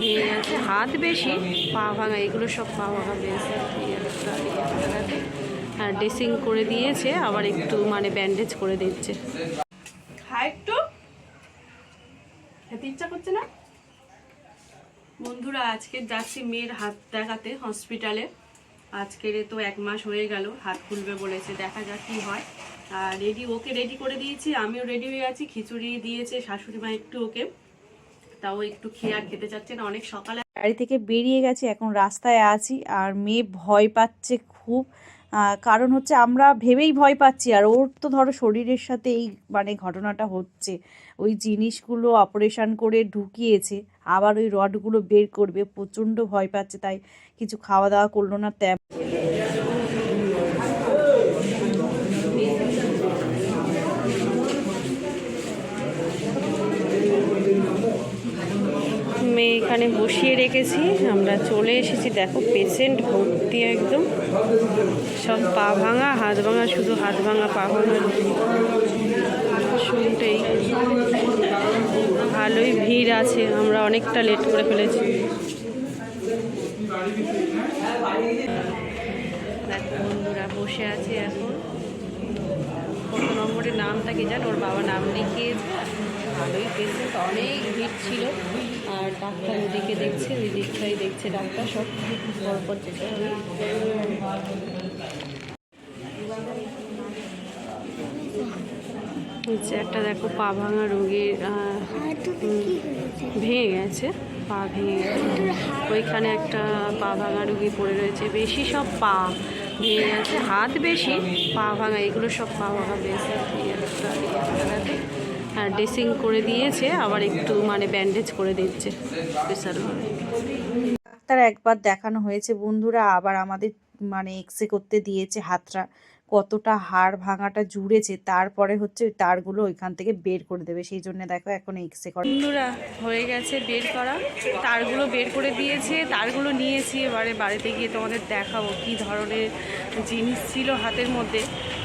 ভেঙে গেছে হাত বেশি, পা ভাঙা, এগুলো সব পা ভাঙা বেশ ইয়ে। আর ড্রেসিং করে দিয়েছে, আবার একটু মানে ব্যান্ডেজ করে দিচ্ছে। খা একটু। খেতে ইচ্ছা করছে না? বন্ধুরা, আজকে যাচ্ছি মেয়ের হাত দেখাতে হসপিটালে আজকের তো এক মাস হয়ে গেল, হাত খুলবে বলেছে, দেখা যাক কি হয়। আর রেডি ওকে রেডি করে দিয়েছি, আমিও রেডি হয়ে আছি, খিচুড়ি দিয়েছে শাশুড়ি মা একটু ওকে। তাও একটু খেয়ে আর খেতে চাচ্ছে না। অনেক সকালে বাড়ি থেকে বেরিয়ে গেছি, এখন রাস্তায় আছি আর মেয়ে ভয় পাচ্ছে খুব। কারণ হচ্ছে আমরা ভেবেই ভয় পাচ্ছি আর ওর তো ধরো শরীরের সাথে এই মানে ঘটনাটা হচ্ছে। ওই জিনিসগুলো অপারেশন করে ঢুকিয়েছে, আবার ওই রডগুলো বের করবে, প্রচণ্ড ভয় পাচ্ছে তাই কিছু খাওয়া দাওয়া করল না তেমন মেয়ে এখানে বসিয়ে রেখেছি। আমরা চলে এসেছি, দেখো, পেশেন্ট ভর্তি একদম। সব পা ভাঙা, হাত ভাঙা, শুধু হাত ভাঙা পা ভাঙা। শুনতেই ভালোই ভিড় আছে, আমরা অনেকটা লেট করে ফেলেছি। বন্ধুরা বসে আছে এখন। কত নম্বরের নামটা কি জানো, ওর বাবা নাম লিখিয়েছে। ভালোই পেশেন্ট, অনেক ভিড় ছিল। আর ডাক্তার ওদিকে দেখছে ওই দিকটাই দেখছে, ডাক্তার সব পরপর নিচে একটা দেখো পা ভাঙা রোগীর ভেঙে গেছে, পা ভেঙে গেছে। ওইখানে একটা পা ভাঙা রুগী পড়ে রয়েছে, বেশি সব পা ভেঙে গেছে, হাত বেশি, পা ভাঙা, এগুলো সব পা ভাঙা বেশ। ড্রেসিং করে দিয়েছে আবার একটু মানে ব্যান্ডেজ করে দিচ্ছে। ডাক্তার একবার দেখানো হয়েছে বন্ধুরা আবার আমাদের মানে এক্সরে করতে দিয়েছে হাতটা। কতটা হাড় ভাঙাটা জুড়েছে তারপরে হচ্ছে ওই তারগুলো ওইখান থেকে বের করে দেবে। সেই জন্য দেখো এখন এক্সরে করা। বন্ধুরা হয়ে গেছে বের করা। তারগুলো বের করে দিয়েছে তারগুলো নিয়েছি। এবারে বাড়িতে গিয়ে তোমাদের দেখাবো কি ধরনের জিনিস ছিল হাতের মধ্যে।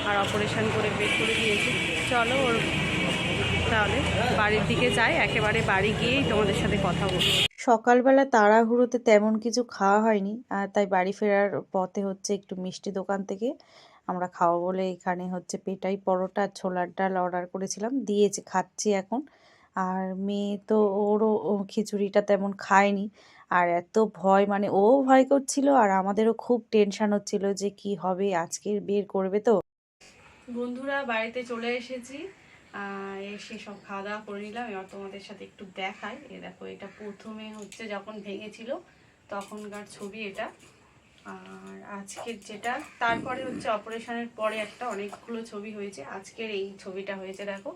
আর অপারেশন করে বের করে দিয়েছে। চলো ওর তাহলে বাড়ির দিকে যাই একেবারে বাড়ি গিয়েই তোমাদের সাথে কথা বলব। সকালবেলা তাড়াহুড়োতে তেমন কিছু খাওয়া হয়নি আর তাই বাড়ি ফেরার পথে হচ্ছে একটু মিষ্টি দোকান থেকে আমরা খাওয়া বলে এখানে হচ্ছে পেটাই পরোটা ছোলার ডাল অর্ডার করেছিলাম দিয়েছে খাচ্ছি এখন। আর মেয়ে তো ওরও ও খিচুড়িটা তেমন খায়নি আর এত ভয় মানে ও ভয় করছিল আর আমাদেরও খুব টেনশন হচ্ছিল যে কি হবে আজকে বের করবে তো। বন্ধুরা বাড়িতে চলে এসেছি। এসে সব খাওয়া দাওয়া করে নিলাম। এবার তোমাদের সাথে একটু দেখাই। এ দেখো, এটা প্রথমে হচ্ছে যখন ভেঙেছিল তখনকার ছবি এটা। আর আজকের যেটা, তারপরে হচ্ছে অপারেশনের পরে একটা অনেকগুলো ছবি হয়েছে। আজকের এই ছবিটা হয়েছে, দেখো।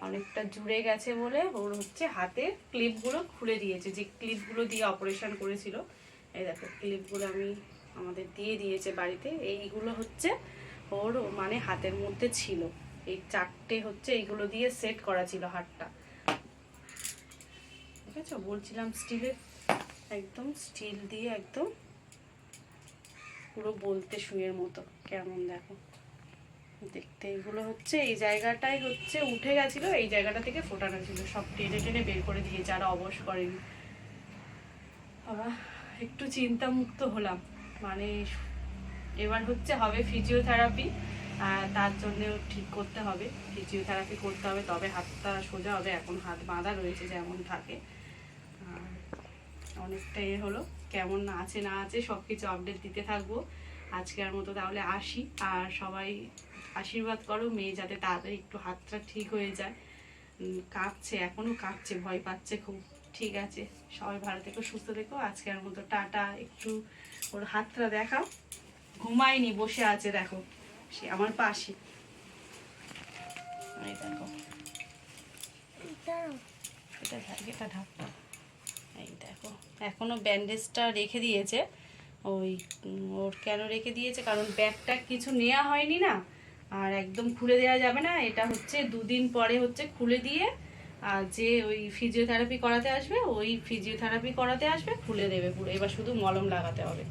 অনেকটা জুড়ে গেছে বলে ওর হচ্ছে হাতে ক্লিপগুলো খুলে দিয়েছে। যে ক্লিপগুলো দিয়ে অপারেশন করেছিল, এই দেখো, ক্লিপগুলো আমি আমাদের দিয়ে দিয়েছে বাড়িতে। এইগুলো হচ্ছে ওর মানে হাতের মধ্যে ছিল। এই চারটে হচ্ছে এইগুলো দিয়ে সেট করা ছিল হাতটা ঠিক আছে? বলছিলাম স্টিলের একদম স্টিল দিয়ে একদম পুরো বলতে শুয়ের মতো। কেমন দেখো? দেখতে এগুলো হচ্ছে, এই জায়গাটাই হচ্ছে উঠে গেছিল, এই জায়গাটা থেকে ফোটানো ছিল। সব টেনে টেনে বের করে দিয়েছে আর অবশ করেনি। বাবা, একটু চিন্তামুক্ত হলাম। মানে এবার হচ্ছে হবে ফিজিওথেরাপি তার জন্য ঠিক করতে হবে ফিজিওথেরাপি করতে হবে, তবে হাতটা সোজা হবে, এখন হাত বাঁধা রয়েছে যেমন থাকে। অনেকটা এ হলো, কেমন আছে না আছে সব কিছু আপডেট দিতে থাকব। আজকের মতো তাহলে আসি, আর সবাই আশীর্বাদ করো, মেয়ে যাতে তাড়াতাড়ি একটু হাতটা ঠিক হয়ে যায়। কাঁপছে, এখনও কাঁপছে, ভয় পাচ্ছে খুব, ঠিক আছে। সবাই ভালো থেকো, সুস্থ থেকো। আজকের মতো টাটা, একটু ওর হাতটা দেখাও। ঘুমায়নি, বসে আছে, দেখো। সে আমার পাশে। এই দেখো। এটা ঢাক এটা ঢাকটা এই দেখো এখনও ব্যান্ডেজটা রেখে দিয়েছে। ওই ওর কেন রেখে দিয়েছে? কারণ ব্যাগটা কিছু নেওয়া হয়নি না। আর একদম খুলে দেওয়া যাবে না। এটা হচ্ছে দুদিন পরে হচ্ছে খুলে দিয়ে আর যে ওই ফিজিওথেরাপি করাতে আসবে ওই ফিজিওথেরাপি করাতে আসবে খুলে দেবে পুরো। এবার শুধু মলম লাগাতে হবে।